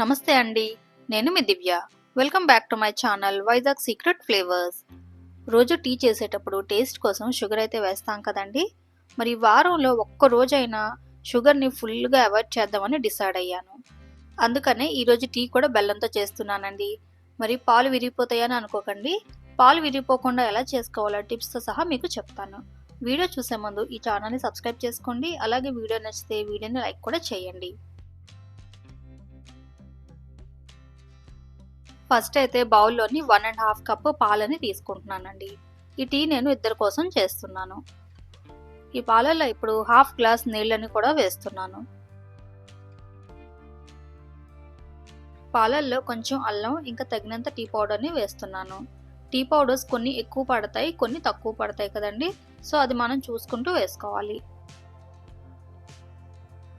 నమస్తే అండి నేను మీ Divya. Welcome back to my channel Vizag secret flavours రోజు టీ చేసేటప్పుడు టేస్ట్ కోసం షుగర్ అయితే వేస్తాం కదండి. మరి వారంలో ఒక్క రోజైనా షుగర్ని ఫుల్గా అవాయిడ్ చేద్దామని డిసైడ్ అయ్యాను. అందుకనే ఈరోజు టీ కూడా బెల్లంతో చేస్తున్నానండి. మరి పాలు విరిగిపోతాయని అనుకోకండి. పాలు విరిగిపోకుండా ఎలా చేసుకోవాలో టిప్స్తో సహా మీకు చెప్తాను. వీడియో చూసే ముందు ఈ ఛానల్ని సబ్స్క్రైబ్ చేసుకోండి. అలాగే వీడియో నచ్చితే వీడియోని లైక్ కూడా చేయండి. ఫస్ట్ అయితే బౌల్లోని వన్ అండ్ హాఫ్ కప్ పాలని తీసుకుంటున్నానండి. ఈ టీ నేను ఇద్దరి కోసం చేస్తున్నాను. ఈ పాలల్లో ఇప్పుడు హాఫ్ గ్లాస్ నీళ్ళని కూడా వేస్తున్నాను. పాలల్లో కొంచెం అల్లం ఇంకా తగినంత టీ పౌడర్ని వేస్తున్నాను. టీ పౌడర్స్ కొన్ని ఎక్కువ పడతాయి కొన్ని తక్కువ పడతాయి కదండి. సో అది మనం చూసుకుంటూ వేసుకోవాలి.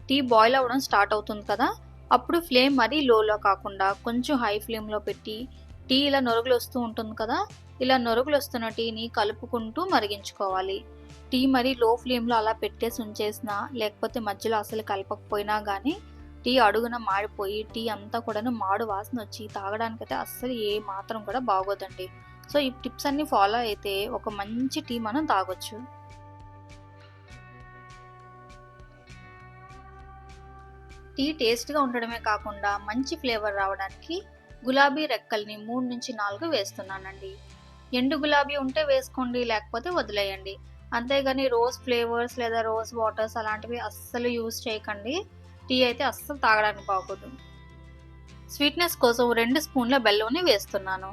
టీ బాయిల్ అవ్వడం స్టార్ట్ అవుతుంది కదా? అప్పుడు ఫ్లేమ్ మరీ లోలో కాకుండా కొంచెం హై ఫ్లేమ్లో పెట్టి టీ ఇలా నొరుగులు వస్తూ ఉంటుంది కదా? ఇలా నొరుగులు వస్తున్న టీని కలుపుకుంటూ మరిగించుకోవాలి. టీ మరీ లో ఫ్లేమ్లో అలా పెట్టేసి ఉంచేసినా లేకపోతే మధ్యలో అసలు కలపకపోయినా కానీ టీ అడుగున మాడిపోయి టీ అంతా కూడాను మాడు వాసన వచ్చి తాగడానికైతే అస్సలు ఏ మాత్రం కూడా బాగోదండి. సో ఈ టిప్స్ అన్ని ఫాలో అయితే ఒక మంచి టీ మనం తాగొచ్చు. టీ టేస్ట్గా ఉండడమే కాకుండా మంచి ఫ్లేవర్ రావడానికి గులాబీ రెక్కల్ని మూడు నుంచి నాలుగు వేస్తున్నానండి. ఎండు గులాబీ ఉంటే వేసుకోండి లేకపోతే వదిలేయండి. అంతేగాని రోజ్ ఫ్లేవర్స్ లేదా రోజ్ వాటర్స్ అలాంటివి అస్సలు యూజ్ చేయకండి. టీ అయితే అస్సలు తాగడానికి బాగోదు. స్వీట్నెస్ కోసం రెండు స్పూన్ల బెల్లంని వేస్తున్నాను.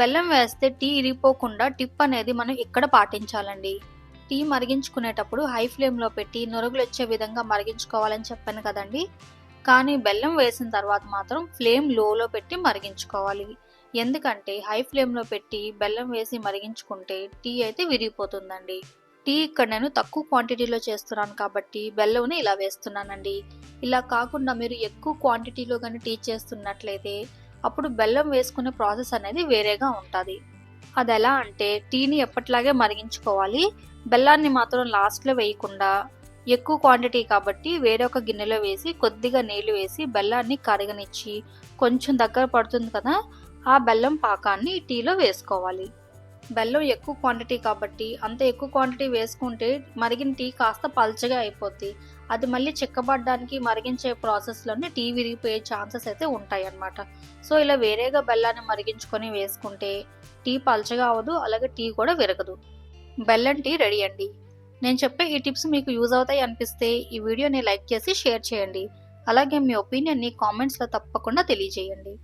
బెల్లం వేస్తే టీ ఇరిగిపోకుండా టిప్ అనేది మనం ఇక్కడ పాటించాలండి? టీ మరిగించుకునేటప్పుడు హై ఫ్లేమ్లో పెట్టి నురుగులు వచ్చే విధంగా మరిగించుకోవాలని చెప్పాను కదండి. కానీ బెల్లం వేసిన తర్వాత మాత్రం ఫ్లేమ్ లోలో పెట్టి మరిగించుకోవాలి. ఎందుకంటే హై ఫ్లేమ్లో పెట్టి బెల్లం వేసి మరిగించుకుంటే టీ అయితే విరిగిపోతుందండి. టీ ఇక్కడ నేను తక్కువ క్వాంటిటీలో చేస్తున్నాను కాబట్టి బెల్లంని ఇలా వేస్తున్నానండి. ఇలా కాకుండా మీరు ఎక్కువ క్వాంటిటీలో కానీ టీ చేస్తున్నట్లయితే అప్పుడు బెల్లం వేసుకునే ప్రాసెస్ అనేది వేరేగా ఉంటుంది. అది ఎలా అంటే టీని ఎప్పట్లాగే మరిగించుకోవాలి. బెల్లాన్ని మాత్రం లాస్ట్లో వేయకుండా ఎక్కువ క్వాంటిటీ కాబట్టి వేరొక గిన్నెలో వేసి కొద్దిగా నీళ్ళు వేసి బెల్లాన్ని కరగనిచ్చి కొంచెం దగ్గర పడుతుంది కదా ఆ బెల్లం పాకాన్ని టీలో వేసుకోవాలి. బెల్లం ఎక్కువ క్వాంటిటీ కాబట్టి అంత ఎక్కువ క్వాంటిటీ వేసుకుంటే మరిగిన టీ కాస్త పల్చగా అయిపోద్ది. అది మళ్ళీ చిక్కబడడానికి మరిగించే ప్రాసెస్లోనే టీ విరిగిపోయే ఛాన్సెస్ అయితే ఉంటాయి అన్నమాట. సో ఇలా వేరేగా బెల్లాన్ని మరిగించుకొని వేసుకుంటే టీ పల్చగా అవ్వదు అలాగే టీ కూడా విరగదు. బెల్లం టీ రెడీ అండి. నేను చెప్పే ఈ టిప్స్ మీకు యూజ్ అవుతాయి అనిపిస్తే ఈ వీడియోని లైక్ చేసి షేర్ చేయండి. అలాగే మీ ఒపీనియన్ని కామెంట్స్లో తప్పకుండా తెలియజేయండి.